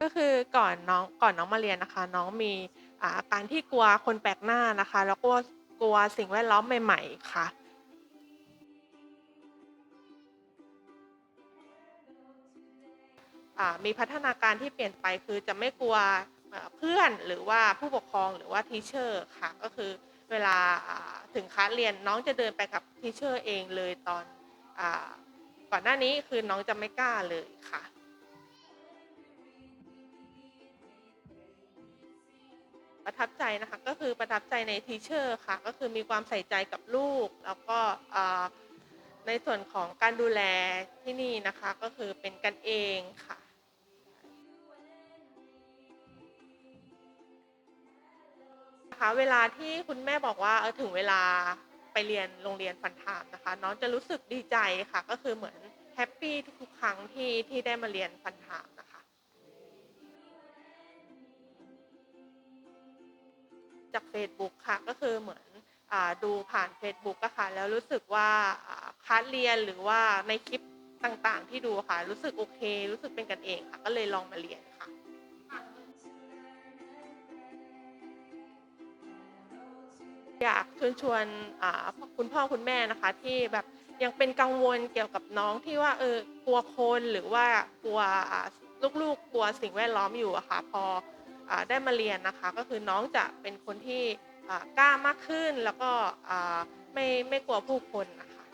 ก็คือก่อนน้องก่อนน้องมาเรียนนะคะ น้องมีอ่าอาการที่กลัวคนแปลกหน้านะคะ แล้วก็กลัวสิ่งแวดล้อมใหม่ๆค่ะ อ่ามีพัฒนาการที่เปลี่ยนไปคือจะไม่กลัวเอ่อเพื่อนหรือว่าผู้ปกครองหรือว่าทีเชอร์ค่ะ ก็คือเวลาอ่าถึงคลาสเรียนน้องจะเดินไปกับทีเชอร์เองเลยตอนอาก่อนหน้านี้คือน้องจะไม่กล้าเลยค่ะ ประทับใจนะคะก็คือประทับใจในทีเชอร์ค่ะก็คือมีความใส่ใจกับลูก แล้วก็ในส่วนของการดูแลที่นี่นะคะก็คือเป็นกันเองค่ะ นะคะเวลาที่คุณแม่บอกว่าเออถึงเวลาไปเรียนโรงเรียนฟันไทม์นะคะ น้องจะรู้สึกดีใจค่ะ ก็คือเหมือนแฮปปี้ทุกๆครั้งที่ที่ได้มาเรียนฟันไทม์ จากเฟซบุ๊กค่ะ ก็คือเหมือนอดูผ่านเฟซบุ๊กอะค่ะ แล้วรู้สึกว่าคลาสเรียนหรือว่าในคลิปต่างๆ ที่ดูค่ะ รู้สึกโอเค รู้สึกเป็นกันเองค่ะ ก็เลยลองมาเรียนค่ะอยากชวนชวนคุณพ่อคุณแม่นะคะที่แบบยังเป็นกังวลเกี่ยวกับน้องที่ว่าเออกลัวคนหรือว่ากลัวลูกๆกลัวสิ่งแวดล้อมอยู่อะค่ะพอ ได้มาเรียนนะคะ ก็คือน้องจะเป็นคนที่กล้ามากขึ้น แล้วก็ไม่ไม่กลัวผู้คนนะคะ